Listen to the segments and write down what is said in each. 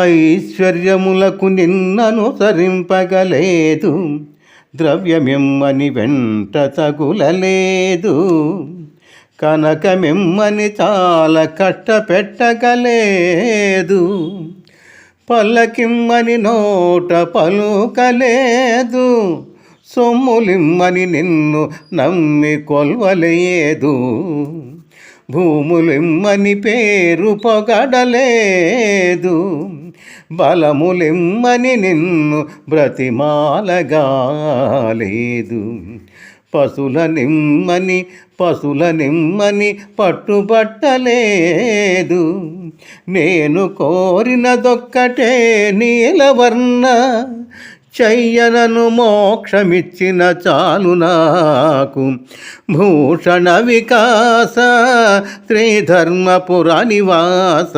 ఐశ్వర్యములకు నిన్ననుసరింపగలేదు ద్రవ్యమిమ్మని వెంట తగులలేదు. కనకమిమ్మని చాలా కష్టపెట్టగలేదు. పల్లకిమ్మని నోట పలుకలేదు. సొమ్ములిమ్మని నిన్ను నమ్మి కొల్వలేదు. భూములిమ్మని పేరు పొగడలేదు. బలములిమ్మని నిన్ను బ్రతిమాలగాలేదు. పశుల నిమ్మని పశుల నిమ్మని పట్టుబట్టలేదు. నేను కోరినదొక్కటే నీలవర్ణ చెయ్యనను మోక్షమిచ్చిన చాలు నాకు. భూషణ వికాస శ్రీధర్మపుర నివాస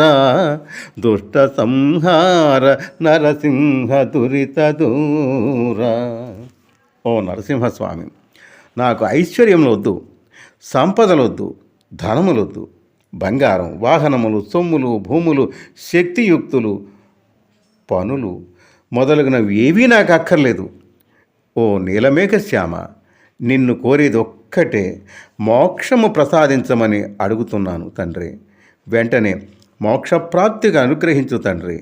దుష్ట సంహార నరసింహ దురిత దూర. ఓ నరసింహస్వామి నాకు ఐశ్వర్యములు వద్దు ధనములొద్దు బంగారం వాహనములు సొమ్ములు భూములు శక్తియుక్తులు పనులు మొదలగునవి ఏవీ నాకు అక్కర్లేదు. ఓ నీలమేఘ శ్యామ నిన్ను కోరేది ఒక్కటే మోక్షము ప్రసాదించమని అడుగుతున్నాను తండ్రి. వెంటనే మోక్షప్రాప్తిగా అనుగ్రహించు తండ్రి.